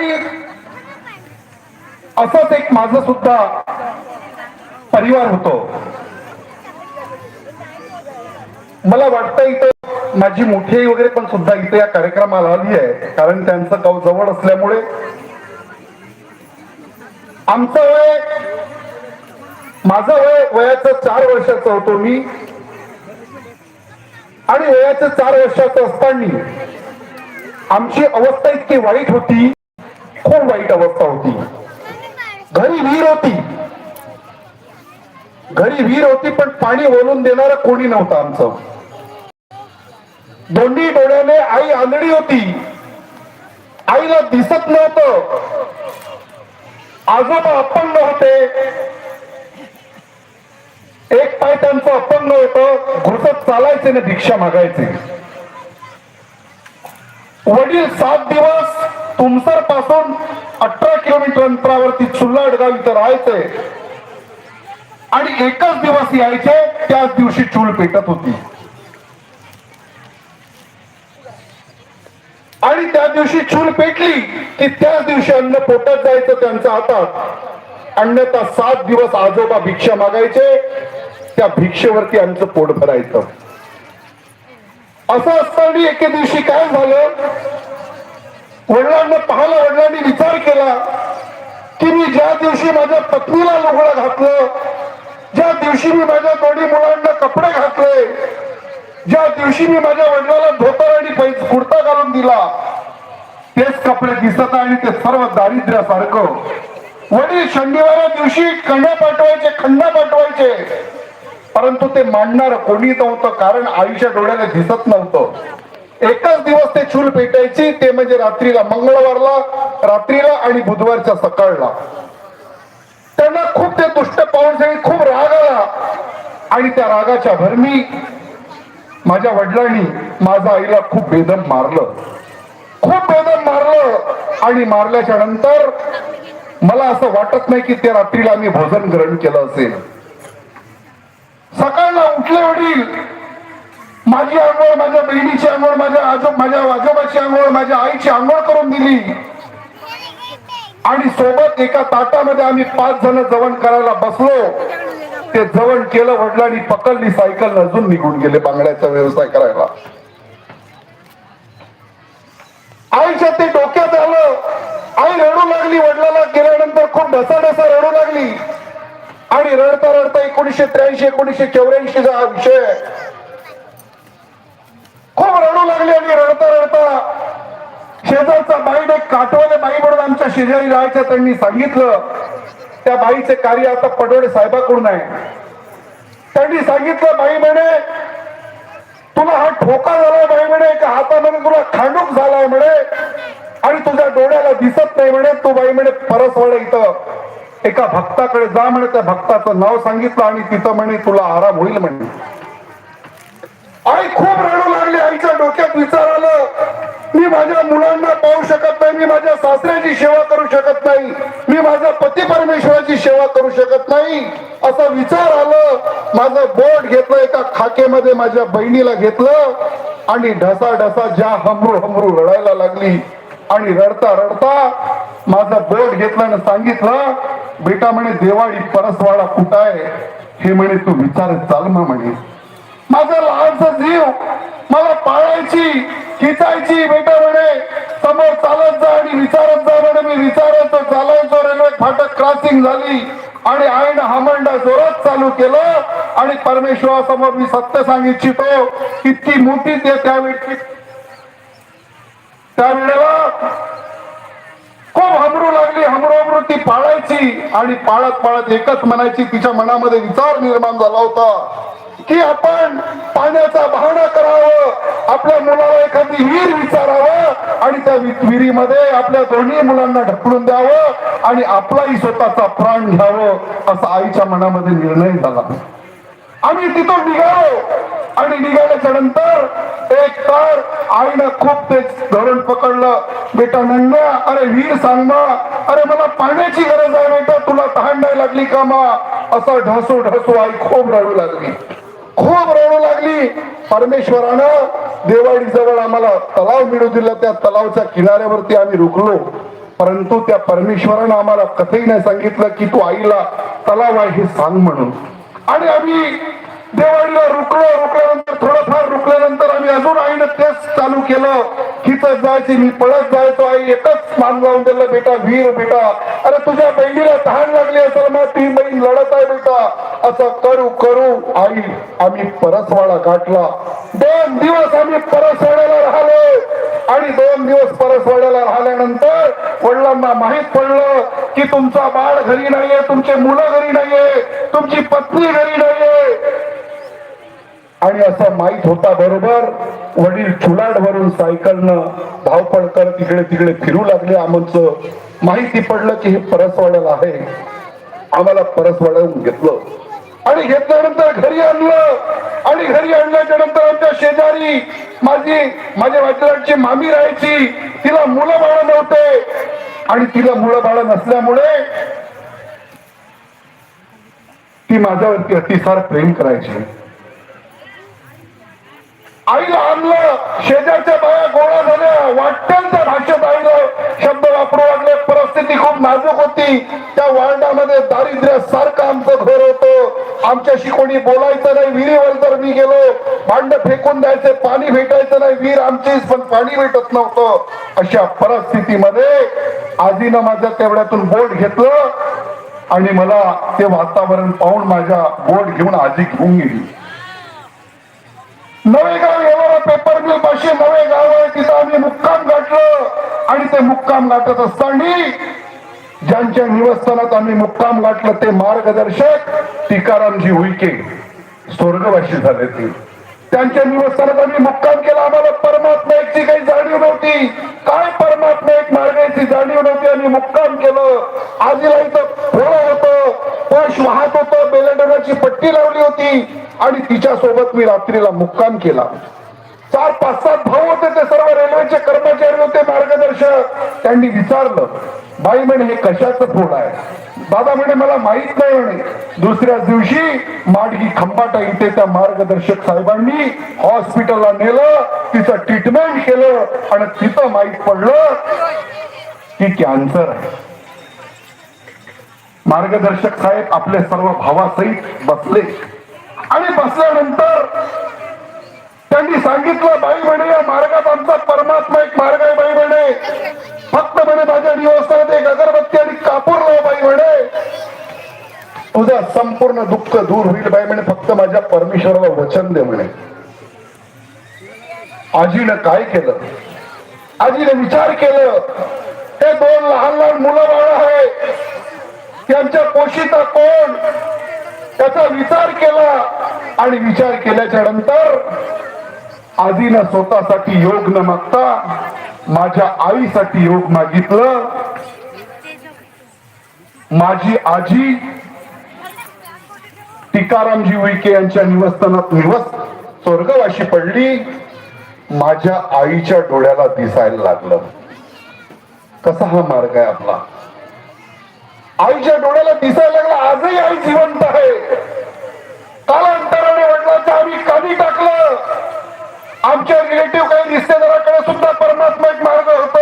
आणि असंच एक माझं सुद्धा परिवार होतो. मला वाटतं इथं माझी मोठी आई वगैरे पण सुद्धा इथे या कार्यक्रमाला आली आहे. कारण त्यांचं गाव जवळ असल्यामुळे आमचं वय माझं वय वयाचं चार वर्षाचं होतो मी. आणि वयाचं चार वर्षाचं असताना आमची अवस्था इतकी वाईट होती. खूप वाईट अवस्था होती. घरी विहीर होती. घरी विहीर होती पण पाणी ओलून देणार कोणी नव्हतं आमचं. दोन्ही डोळ्याने आई आंधळी होती. आईला दिसत नव्हतं. आजोबा अपंग होते. एक पाय त्यांचं अपंग होत. घुसत चालायचे ना भिक्षा मागायचे. वडील सात दिवस तुमसरपासून अठरा किलोमीटर अंतरावरती चुल्लाडगाव इथं राहायचंय. आणि एकच दिवस यायचे त्याच दिवशी चूल पेटत होती. आणि त्या दिवशी चूल पेटली की त्याच दिवशी अन्न पोटात जायचं त्यांच्या हातात. अन्यथा सात दिवस आजोबा भिक्षा मागायचे त्या भिक्षेवरती आमचं पोट भरायचं. असं असताना एके दिवशी काय झालं? वडिलांना पाहिलं वडिलांनी विचार केला की मी ज्या दिवशी माझ्या पत्नीला लुगडं घातलं ज्या दिवशी मी माझ्या दोन्ही मुलांना कपडे घातले ज्या दिवशी मी माझ्या वडिलाला धोतर आणि पैस कुर्ता घालून दिला तेच कपडे दिसत आहे आणि ते सर्व दारिद्र्यासारखं. वडील शनिवारा दिवशी कण्या पाठवायचे खंडा पाठवायचे परंतु ते मांडणार कोणी नव्हतं कारण आईच्या डोळ्याला दिसत नव्हतं. एकच दिवस ते चूल पेटायची ते म्हणजे रात्रीला मंगळवारला रात्रीला आणि बुधवारच्या सकाळला. त्यांना खूप ते दुष्ट पाहून सगळी खूप राग आला. आणि त्या रागाच्या भरमी माझ्या वडिलांनी माझ्या आईला खूप बेदम मारलं. खूप बेदम मारलं. आणि मारल्याच्या नंतर मला असं वाटत नाही की त्या रात्रीला आम्ही भोजन ग्रहण केलं असेल. सकाळला उठले वडील माझी आंघोळ माझ्या बहिणीची आंघोळ माझ्या आजो माझ्या आजोबाची आंघोळ माझ्या आईची आंघोळ करून दिली. आणि सोबत एका ताटामध्ये आम्ही पाच जण जवण करायला बसलो. ते जवण केलं वडिलांनी पकडली सायकल अजून निघून गेले बांगड्याचा व्यवसाय करायला. आईच्या ते डोक्यात आलं. आई रडू लागली वडिलाला गेल्यानंतर खूप ढसाढसा रडू लागली. आणि रडता रडता एकोणीशे त्र्याऐंशी एकोणीशे चौऱ्याऐंशी चा हा विषय आहे. खूप रडू लागली आणि रडता रडता शेजारचा बाईड एक काटवाले बाई म्हणून आमच्या शेजारी राहायच्या त्यांनी सांगितलं. त्या बाईचे कार्य आता पडोळे साहेबाकडून आहे. त्यांनी सांगितलं बाई म्हणे तुला हा ठोका झालाय बाई म्हणे का हातामध्ये तुला खांडूक झालाय म्हणे आणि तुझ्या डोळ्याला दिसत नाही म्हणे तू बाई म्हणे परसवाडे इथं एका भक्ताकडे जा म्हणे त्या भक्ताचं नाव सांगितलं आणि तिथं म्हणे तुला आराम होईल म्हणे. आई खूप रडू लागले. आईच्या डोक्यात विचार आलं मी माझ्या मुलांना पाहू शकत नाही मी माझ्या सासऱ्याची सेवा करू शकत नाही मी माझ्या पती परमेश्वराची सेवा करू शकत नाही असा विचार आलं. माझं बोट घेतलं एका खाकेमध्ये माझ्या बहिणीला घेतलं आणि ढसा ढसा ज्या हमरू हमरू रडायला लागली आणि रडता रडता माझं बोट घेतलं आणि सांगितलं बेटा म्हणे देवाळी परसवाडा कुठं आहे? हे म्हणे तू विचारत चाल ना म्हणे. माझा लहानसा जीव मला पाळायची खिचायची बेटा म्हणे. समोर चालत जा आणि विचारत जा म्हणे. मी विचारत चालायचो रेल्वे फाटक क्रॉसिंग झाली आणि आईन हामंडा जोरात चालू केलं आणि परमेश्वरासमोर मी सत्य सांगू इच्छितो इतकी मोठी ते त्यावेळी त्यावेळेला खूप हमरू लागली. हमरू हमरू ती पाळायची आणि पाळत पाळत एकच म्हणायची तिच्या मनामध्ये विचार निर्माण झाला होता. की आपण पाण्याचा बहाणा करावं आपल्या मुलाला एखादी विहीर विचारावं आणि त्या विहिरीमध्ये आपल्या दोन्ही मुलांना ढकलून द्यावं आणि आपलाही स्वतःचा प्राण घ्यावं असा आईच्या मनामध्ये निर्णय झाला. आम्ही तिथून निघालो आणि निघाल्याच्या नंतर एक तर आईनं खूप ते धरण पकडलं. बेटा नंगा अरे वीर सांगा अरे मला पाण्याची गरज आहे बेटा तुला तहान नाही लागली का मा? असं ढसू ढसू आई खूप रडू लागली. खूप रडू लागली. परमेश्वरानं देवाडी जवळ आम्हाला तलाव मिळू दिला. त्या तलावच्या किनाऱ्यावरती आम्ही रुकलो. परंतु त्या परमेश्वरानं आम्हाला कथेही नाही सांगितलं की तू आईला तलाव आहे हे सांग म्हणून. आणि आम्ही देवाळीला रुकलो रुकल्यानंतर थोडंफार रुकल्यानंतर आम्ही अजून आईनं तेच चालू केलं. खिचत जायची मी पळत जायचो आई एकच मान लावून दिलं बेटा वीर बेटा अरे तुझ्या बहिणीला तहान लागली असेल मग ती बहीण लढत आहे बेटा. असं करू करू आई आम्ही परसवाडा गाठला. दोन दिवस आम्ही परसवाड्याला राहिलो. आणि दोन दिवस परसवाड्याला राहिल्यानंतर वडिलांना माहीत पडलं की तुमचा बाळ घरी नाहीये तुमचे मुलं घरी नाहीये तुमची पत्नी घरी नाहीये. आणि असं माहीत होता बरोबर वडील चुलाड सायकलनं धावपळ करत इकडे तिकडे फिरू लागले. आमचं माहिती पडलं की हे परसवाड्याला आहे. आम्हाला परसवाड्याहून घेतलं. आणि घेतल्यानंतर घरी आणलं. आणि घरी आणल्याच्या नंतर आमच्या शेजारी माझी माझ्या वडिलांची मामी राहायची. तिला मुलं बाळ नव्हते. आणि तिला मुलं बाळ नसल्यामुळे ती माझ्यावरती अतिसार प्रेम करायची. आईला आणलं शेजारच्या बाया गोळा झाल्या वाटेल भाष्य भाषेत शब्द वापरू लागले परिस्थिती खूप नाजूक होती. त्या वार्डामध्ये दारिद्र्य सारखं आमचं घर होतं. आमच्याशी कोणी बोलायचं नाही विहिरीवर तर मी गेलो भांड फेकून द्यायचे पाणी भेटायचं नाही विहीर आमचीच पण पाणी भेटत नव्हतं. अशा परिस्थितीमध्ये आजीनं माझ्या तेवढ्यातून बोट घेतलं आणि मला ते वातावरण पाहून माझ्या बोट घेऊन आजी घेऊन गेली. नवे गाव येणारा पेपर मिल पाशी नवे गाव आहे तिथं आम्ही मुक्काम गाठलं. आणि ते मुक्काम गाठत असताना ज्यांच्या निवस्थानात आम्ही मुक्काम गाठलं ते मार्गदर्शक टिकारामजी उईके स्वर्गवासी झाले ते. त्यांच्या निवस्थानात आम्ही मुक्काम केला. आम्हाला परमात्म्याची काही जाणीव नव्हती. काय परमात्मा एक मार्गाची जाणीव नव्हती. आम्ही मुक्काम केलं. आजीला इथं फळं होतं. पश वाहत होतं. बेलंडनाची पट्टी लावली होती. आणि तिच्या सोबत मी रात्रीला मुक्काम केला. चार पाच सात भाऊ होते ते सर्व रेल्वेचे कर्मचारी होते मार्गदर्शक. त्यांनी विचारलं बाई म्हणे हे कशाचं फोड आहे? दादा म्हणे मला माहीत नाही म्हणे. दुसऱ्या दिवशी माडगी खंबाटा इथे त्या मार्गदर्शक साहेबांनी हॉस्पिटलला नेलं तिचं ट्रीटमेंट केलं आणि तिथं माहीत पडलं की कॅन्सर आहे. मार्गदर्शक साहेब आपले सर्व भावासहित बसले. आणि बसल्यानंतर त्यांनी सांगितलं बाई म्हणे या मार्गात आमचा परमात्मा एक मार्ग आहे बाई म्हणे फक्त म्हणे माझ्या निवासात एक अगरबत्ती आणि कापूर लाव बाई म्हणे तुझं संपूर्ण दुःख दूर होईल बाई म्हणे फक्त माझ्या परमेश्वराला वचन दे म्हणे. आजीनं काय केलं? आजीने विचार केलं हे दोन लहान लहान मुलं बाळ आहे. त्यांच्या पोशिता कोण त्याचा विचार केला आणि विचार केल्याच्यानंतर आजीनं स्वतःसाठी योग न मागता माझ्या आईसाठी योग मागितलं. माझी आजी टिकारामजी उईके यांच्या निवस्थानात निवस स्वर्गवाशी पडली. माझ्या आईच्या डोळ्याला दिसायला लागलं. कसा हा मार्ग आहे आपला? आईच्या डोळ्याला दिसायला लागला आजही आई जिवंत आहे. कालांतराने वडिलांचं आम्ही कमी टाकलं. आमच्या रिलेटिव्ह काही रिश्तेदाराकडे सुद्धा परमात्मा एक मार्ग होत.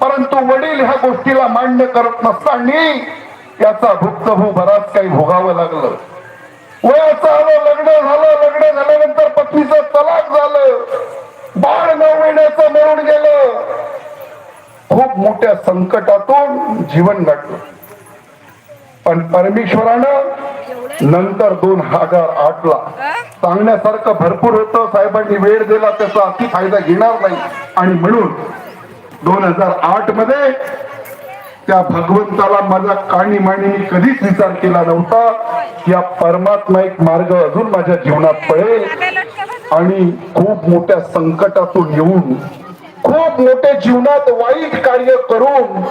परंतु वडील ह्या गोष्टीला मान्य करत नसताना याचा भुक्तभू बराच काही भोगावं लागलं. वयाचं आलं लग्न झालं लग्न झाल्यानंतर पत्नीचं तलाक झालं. बाळ नऊ महिन्याचं मरून गेलं. खूप मोठ्या संकटातून जीवन गाठलं. पण परमेश्वरानं नंतर दोन हजार आठ ला सांगण्यासारखं भरपूर होतं. साहेबांनी वेळ दिला त्याचा अति फायदा घेणार नाही. आणि म्हणून दोन हजार आठमध्ये त्या भगवंताला माझा काणी माणी मी कधीच विचार केला नव्हता. या परमात्मा एक मार्ग अजून माझ्या जीवनात पडेल. आणि खूप मोठ्या संकटातून येऊन खूप मोठे जीवनात वाईट कार्य करून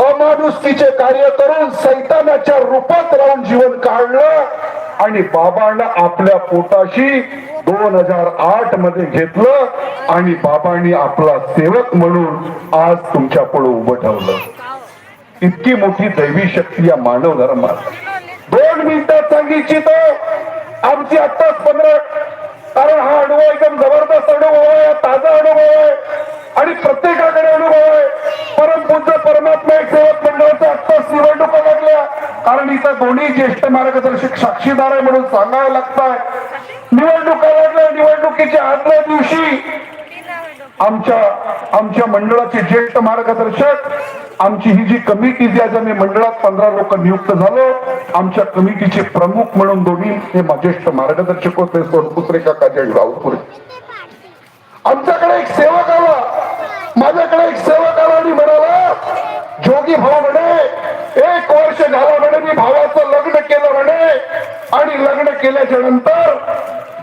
अमानुसकीचे कार्य करून सैतानाच्या रूपात राहून जीवन काढलं आणि बाबांना आपल्या पोटाशी दोन हजार आठमध्ये घेतलं आणि बाबांनी आपला सेवक म्हणून आज तुमच्यापुढे उभं ठेवलं. इतकी मोठी दैवी शक्ती या मानव धर्मात. दोन मिनिटात सांगितली तो. आमची आत्ताच पंधरा कारण हा अनुभव एकदम जबरदस्त अनुभव आहे ताजा अनुभव आहे आणि प्रत्येकाकडे अनुभव आहे. परमपूज्य परमात्मा एक सेवक मंडळाच्या आत्ताच निवडणुका लागल्या. कारण इथं दोन्ही ज्येष्ठ मार्गदर्शक साक्षीदार आहे म्हणून सांगावं लागत आहे निवडणुका लागल्या निवडणुकीच्या आदल्या दिवशी आमच्या आमच्या मंडळाचे ज्येष्ठ मार्गदर्शक आमची ही जी कमिटी जी आज आम्ही मंडळात पंधरा लोक नियुक्त झालो आमच्या कमिटीचे प्रमुख म्हणून दोन्ही हे ज्येष्ठ मार्गदर्शक होते सोनपुत्रे काकाजी आणि राऊतपुरे. आमच्याकडे एक सेवक आला माझ्याकडे एक सेवक जोगी भाऊ म्हणे एक वर्ष झाला म्हणे मी भावाचं लग्न केलं म्हणे. आणि लग्न केल्याच्यानंतर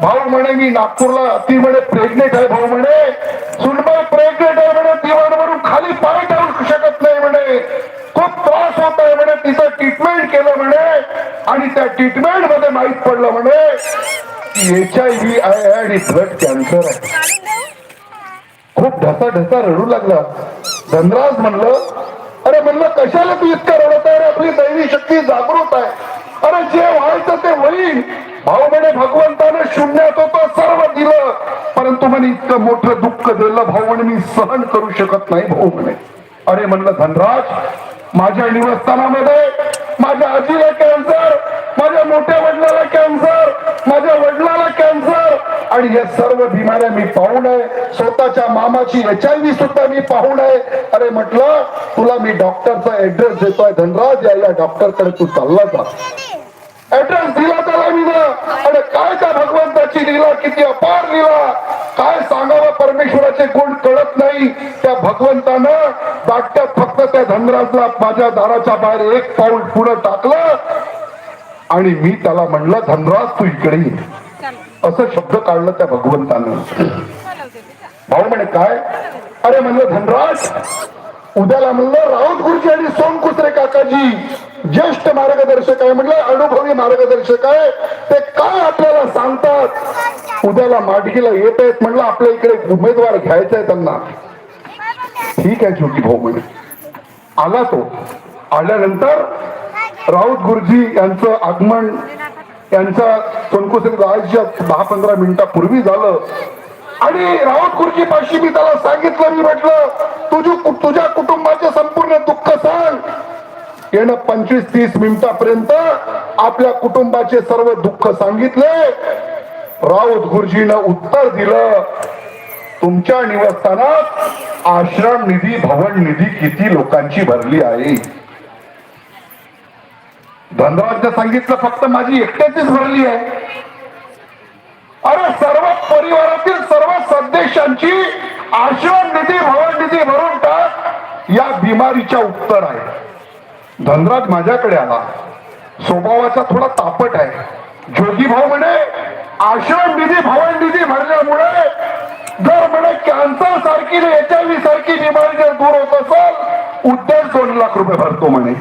भाऊ म्हणे मी नागपूरला ती म्हणे प्रेग्नेंट आहे भाऊ म्हणे. सुनबाई प्रेग्नेंट आहे म्हणे ती वरून खाली पाय टाळू शकत नाही म्हणे. खूप त्रास होत आहे म्हणे तिचं ट्रीटमेंट केलं म्हणे. आणि त्या ट्रीटमेंटमध्ये माहीत पडलं म्हणे एच आय व्ही आहे आणि ब्लड कॅन्सर आहे. खूप ढसा ढसा रडू लागला. धनराज म्हणलं अरे म्हणलं कशाला तू इतकं रडत आहे? आपली दैवी शक्ती जागृत आहे. अरे जे व्हायचं ते होईल. भाऊ म्हणे भगवंतानं शून्यात होतं सर्व दिलं. परंतु म्हणे इतकं मोठं दुःख दिलं भाऊ म्हणे मी सहन करू शकत नाही भाऊ म्हणे. अरे म्हणलं धनराज माझ्या निवस्थानामध्ये माझ्या आजीला कॅन्सर माझ्या मोठ्या वडिलाला कॅन्सर माझ्या वडिलाला कॅन्सर आणि या सर्व बिमाऱ्या मी पाहू नये. स्वतःच्या मामाची एच आय व्ही सुद्धा मी पाहू नये. अरे म्हटलं तुला मी डॉक्टरचा ऍड्रेस देतोय. धनराज यायला डॉक्टरकडे तू चालला जा. ऍड्रेस दिला त्याला मी अरे काय त्या भगवंताची लिला किती अपार लिला. काय सांगावं परमेश्वराचे गुण कळत नाही. त्या भगवंतानं डॉक्टर फक्त त्या धनराजला माझ्या दाराच्या बाहेर एक पाऊल पुढे टाकलं. आणि मी त्याला म्हणलं धनराज तू इकडे ये. असं शब्द काढलं त्या भगवंतानं. भाऊ म्हणे काय? अरे म्हणलं धनराज उद्याला म्हणलं राऊत गुरुजी आणि सोनकुत्रे काकाजी ज्येष्ठ मार्गदर्शक आहे. म्हणलं अनुभवी मार्गदर्शक आहे. ते काय आपल्याला सांगतात? उद्याला माडगीला येत आहेत म्हणलं आपल्या इकडे उमेदवार घ्यायचा आहे त्यांना. ठीक आहे छोटी भाऊ म्हणे. आला तो. आल्यानंतर राऊत गुरुजी यांचं आगमन यांचा सोनकुसरी जायच्या दहा पंधरा मिनिटापूर्वी झालं. आणि राऊत खुर्ची पाशी मी त्याला सांगितलं मी म्हटलं तुझी तुझ्या कुटुंबाचे संपूर्ण दुःख सांग. येणं पंचवीस तीस मिनिटापर्यंत आपल्या कुटुंबाचे सर्व दुःख सांगितले. राऊत गुरुजीनं उत्तर दिलं तुमच्या निवासस्थानात आश्रम निधी भवन निधी किती लोकांची भरली आहे? धनराजने सांगितलं फक्त माझी एकट्याचीच भरली आहे. अरे सर्व परिवारातील सर्व सदस्यांची आश्रम निधी भवन निधी भरून टाक या बिमारीच्या उत्तर आहे. धनराज माझ्याकडे आला. स्वभावाचा थोडा तापट आहे. जोगी भाऊ म्हणे आश्रम निधी भवन निधी भरल्यामुळे जर म्हणे कॅन्सर सारखी एच आय व्ही सारखी बिमारी जर दूर होत असेल उद्याच दोन लाख रुपये भरतो म्हणे.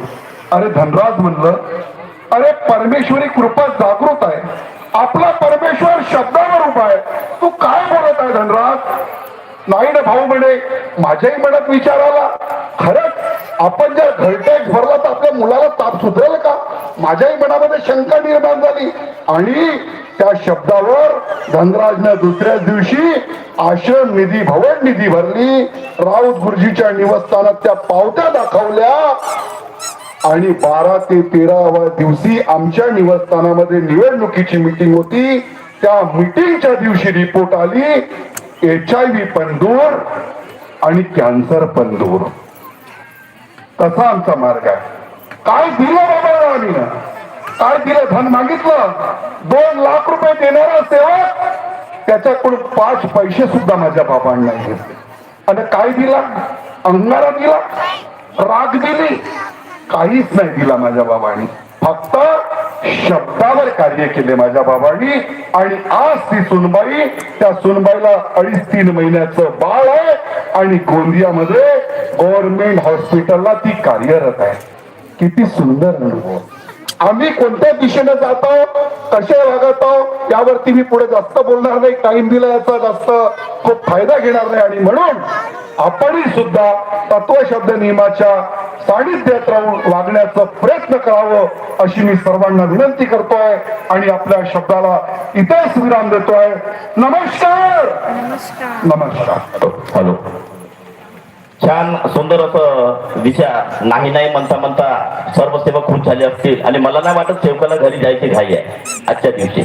अरे धनराज म्हणलं अरे परमेश्वरी कृपा जागृत आहे. आपला परमेश्वर शब्दावर उभा आहे. तू काय बोलत आहे धनराज? नाही ना भाऊ म्हणे माझ्याही मनात विचार आला. खरंच आपण जर घरटॅक्स भरला तर आपल्या मुलाला ताप सुधरेल का? माझ्याही मनामध्ये शंका निर्माण झाली. आणि त्या शब्दावर धनराजनं दुसऱ्याच दिवशी आश्रम निधी भवन निधी भरली. राऊत गुरुजीच्या निवासस्थानात त्या पावत्या दाखवल्या. आणि बारा ते तेराव्या दिवशी आमच्या निवासस्थानामध्ये निवडणुकीची मीटिंग होती. त्या मीटिंगच्या दिवशी रिपोर्ट आली एच आय व्ही पण दूर आणि कॅन्सर पण दूर कसा आमचा मार्ग आहे. काय दिलं बाबा आम्ही? काय दिलं? धन मागितलं. दोन लाख रुपये देणारा सेवक त्याच्याकडून पाच पैसे सुद्धा माझ्या बाबांना घेतले. आणि काय दिला? अंगारा दिला. राग दिली. काहीच नाही दिला माझ्या बाबांनी. फक्त शब्दावर कार्य केले माझ्या बाबांनी. आणि आज ती सुनबाई त्या सुनबाईला अडीच तीन महिन्याचं बाळ आहे. आणि गोंदियामध्ये गव्हर्नमेंट हॉस्पिटलला ती कार्यरत आहे. किती सुंदर अनुभव. आम्ही कोणत्या दिशेने जातो कशा भागात आहोत? यावरती मी पुढे जास्त बोलणार नाही. टाइम दिला याचा जास्त खूप फायदा घेणार नाही. आणि म्हणून आपणही सुद्धा तत्वशब्द नियमाच्या सानिध्यात राहून वागण्याचा प्रयत्न करावं अशी मी सर्वांना विनंती करतोय आणि आपल्या शब्दाला इथेच विराम देतोय. नमस्कार! नमस्कार. नमस्कार. हॅलो. छान सुंदर असं दिशा. नाही नाही म्हणता म्हणता सर्व सेवक खुश झाले असतील. आणि मला नाही वाटत सेवकाला घरी जायची घाई आहे. आजच्या दिवशी.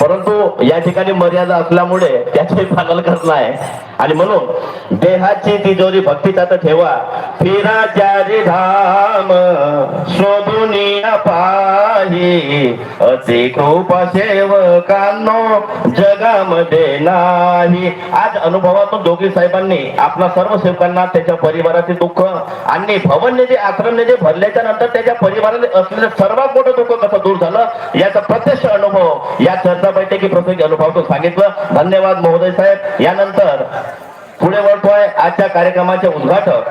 परंतु या ठिकाणी मर्यादा असल्यामुळे त्याचे पालन करत नाही. आणि म्हणून देहाची तिजोरी भक्तीचा तर ठेवा. फिरा चारी धाम शोधून पाही. अति कृपा सेवकांनो जगामध्ये नाही. आज अनुभवातून दोघी साहेबांनी आपल्या सर्व सेवकांना त्याच्या परिवाराचे दुःख आणि भवन जे आश्रम जे भरल्याच्या नंतर त्याच्या परिवाराने असलेलं सर्वात मोठं दुःख कसं दूर झालं? याचा प्रत्यक्ष अनुभव या चर्चा बैठकी प्रसंगी अनुभवतो सांगितलं. धन्यवाद महोदय साहेब. यानंतर पुढे वळतोय आजच्या कार्यक्रमाचे उद्घाटक.